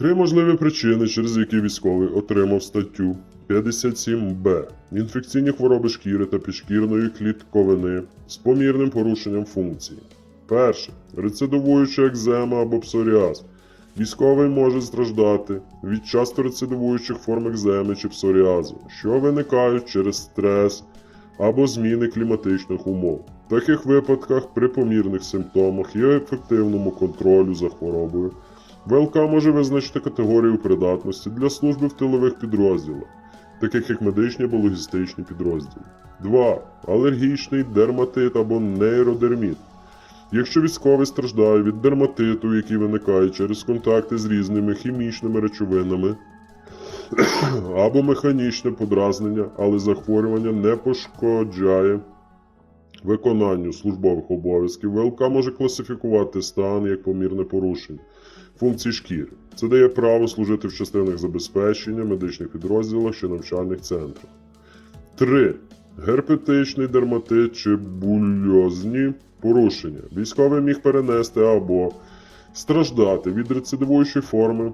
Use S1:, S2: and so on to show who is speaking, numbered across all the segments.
S1: Три можливі причини, через які військовий отримав статтю 57Б інфекційні хвороби шкіри та підшкірної клітковини з помірним порушенням функції. Перше рецидивуюча екзема або псоріаз. Військовий може страждати від часто рецидивуючих форм екземи чи псоріазу, що виникають через стрес або зміни кліматичних умов. В таких випадках при помірних симптомах і ефективному контролю за хворобою ВЛК може визначити категорію придатності для служби в тилових підрозділах, таких як медичні або логістичні підрозділи. 2. Алергічний дерматит або нейродерміт. Якщо військовий страждає від дерматиту, який виникає через контакти з різними хімічними речовинами, або механічне подразнення, але захворювання не пошкоджає виконанню службових обов'язків, ВЛК може класифікувати стан як помірне порушення функцій шкіри. Це дає право служити в частинах забезпечення, медичних підрозділах чи навчальних центрах. 3. Герпетичний дерматит чи бульозні порушення. Військовий міг перенести або страждати від рецидивуючої форми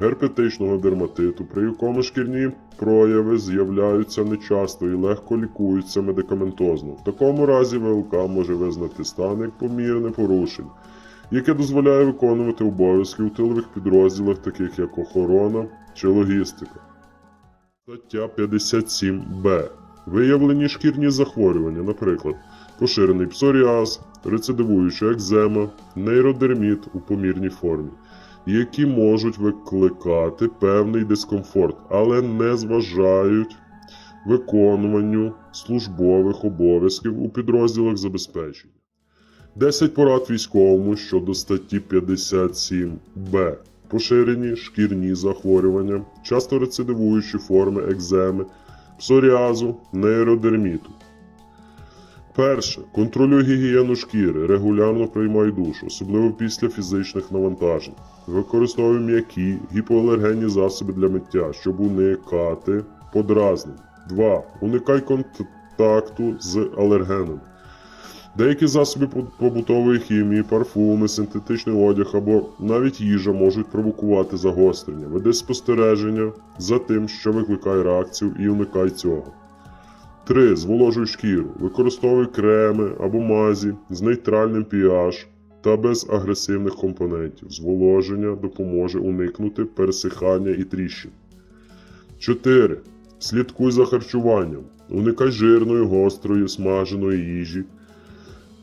S1: герпетичного дерматиту, при якому шкірні прояви з'являються нечасто і легко лікуються медикаментозно. В такому разі ВЛК може визнати стан як помірне порушення, яке дозволяє виконувати обов'язки у тилових підрозділах, таких як охорона чи логістика. Стаття 57б. Виявлені шкірні захворювання, наприклад, поширений псоріаз, рецидивуюча екзема, нейродерміт у помірній формі, які можуть викликати певний дискомфорт, але не зважають виконуванню службових обов'язків у підрозділах забезпечення. 10 порад військовому щодо статті 57б. Поширені шкірні захворювання, часто рецидивуючі форми екземи, псоріазу, нейродерміту. Перше. Контролюй гігієну шкіри, регулярно приймай душ, особливо після фізичних навантажень. Використовуй м'які гіпоалергенні засоби для миття, щоб уникати подразнень. 2. Уникай контакту з алергенами. Деякі засоби побутової хімії, парфуми, синтетичний одяг або навіть їжа можуть провокувати загострення. Веди спостереження за тим, що викликає реакцію, і уникай цього. 3. Зволожуй шкіру. Використовуй креми або мазі з нейтральним pH та без агресивних компонентів. Зволоження допоможе уникнути пересихання і тріщин. 4. Слідкуй за харчуванням. Уникай жирної, гострої, смаженої їжі,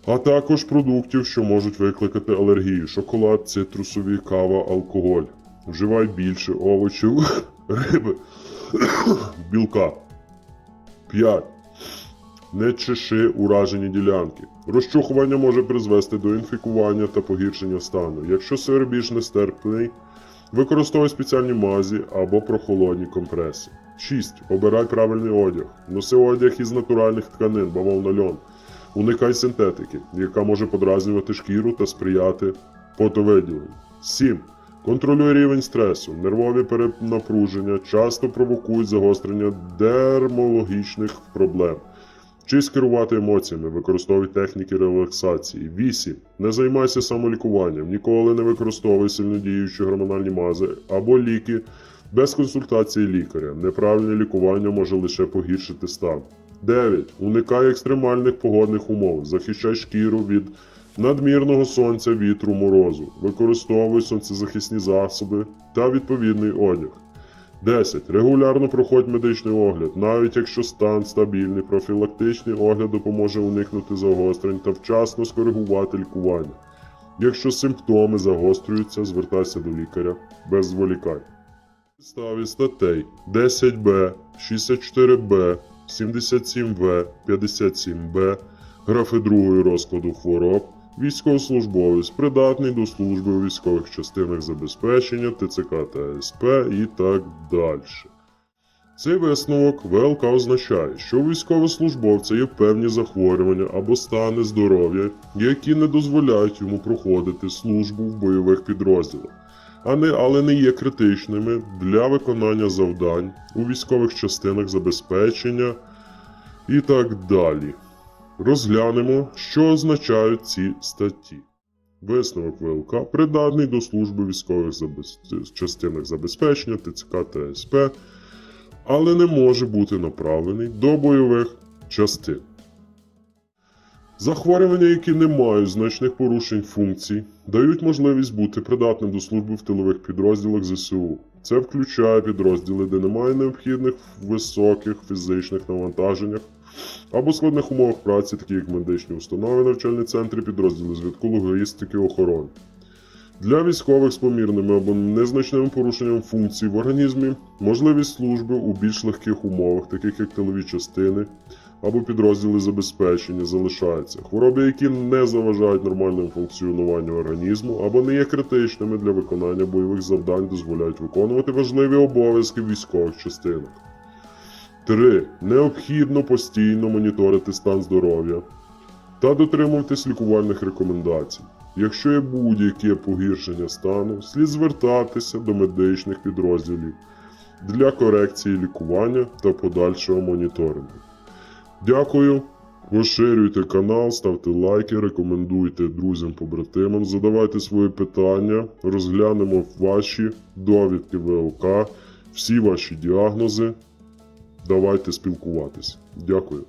S1: а також продуктів, що можуть викликати алергію: шоколад, цитрусові, кава, алкоголь. Вживай більше овочів, риби, білка. 5. Не чеши уражені ділянки. Розчухування може призвести до інфікування та погіршення стану. Якщо сир більш нестерпний, використовуй спеціальні мазі або прохолодні компреси. 6. Обирай правильний одяг. Носи одяг із натуральних тканин, бавовна льон. Уникай синтетики, яка може подразнювати шкіру та сприяти потовиділенню. 7. Контролюй рівень стресу. Нервові перенапруження часто провокують загострення дермологічних проблем. Вчись керувати емоціями, використовуй техніки релаксації. 8. Не займайся самолікуванням. Ніколи не використовуй сильнодіючі гормональні мази або ліки без консультації лікаря. Неправильне лікування може лише погіршити стан. 9. Уникай екстремальних погодних умов. Захищай шкіру від надмірного сонця, вітру, морозу. Використовуй сонцезахисні засоби та відповідний одяг. 10. Регулярно проходь медичний огляд, навіть якщо стан стабільний, профілактичний огляд допоможе уникнути загострень та вчасно скоригувати лікування. Якщо симптоми загострюються, звертайся до лікаря без зволікань. Підставі статей 10б, 64б, 77в, 57б, графи другої розкладу хвороб, військовослужбовець придатний до служби у військових частинах забезпечення, ТЦК та СП і так далі. Цей висновок ВЛК означає, що у військовослужбовця є певні захворювання або стани здоров'я, які не дозволяють йому проходити службу в бойових підрозділах, але не є критичними для виконання завдань у військових частинах забезпечення і так далі. Розглянемо, що означають ці статті. Висновок ВЛК придатний до служби військових забез... частинах забезпечення ТЦК та СП, але не може бути направлений до бойових частин. Захворювання, які не мають значних порушень функцій, дають можливість бути придатним до служби в тилових підрозділах ЗСУ. Це включає підрозділи, де немає необхідних високих фізичних навантаженнях або складних умовах праці, такі як медичні установи, навчальні центри, підрозділи зв'язку, логістики, охорони. Для військових з помірними або незначними порушенням функцій в організмі можливість служби у більш легких умовах, таких як тилові частини або підрозділи забезпечення, залишається. Хвороби, які не заважають нормальному функціонуванню організму або не є критичними для виконання бойових завдань, дозволяють виконувати важливі обов'язки в військових частинах. 3. Необхідно постійно моніторити стан здоров'я та дотримуватись лікувальних рекомендацій. Якщо є будь-яке погіршення стану, слід звертатися до медичних підрозділів для корекції лікування та подальшого моніторингу. Дякую. Поширюйте канал, ставте лайки, рекомендуйте друзям, побратимам, задавайте свої питання, розглянемо ваші довідки ВЛК, всі ваші діагнози. Давайте спілкуватись. Дякую.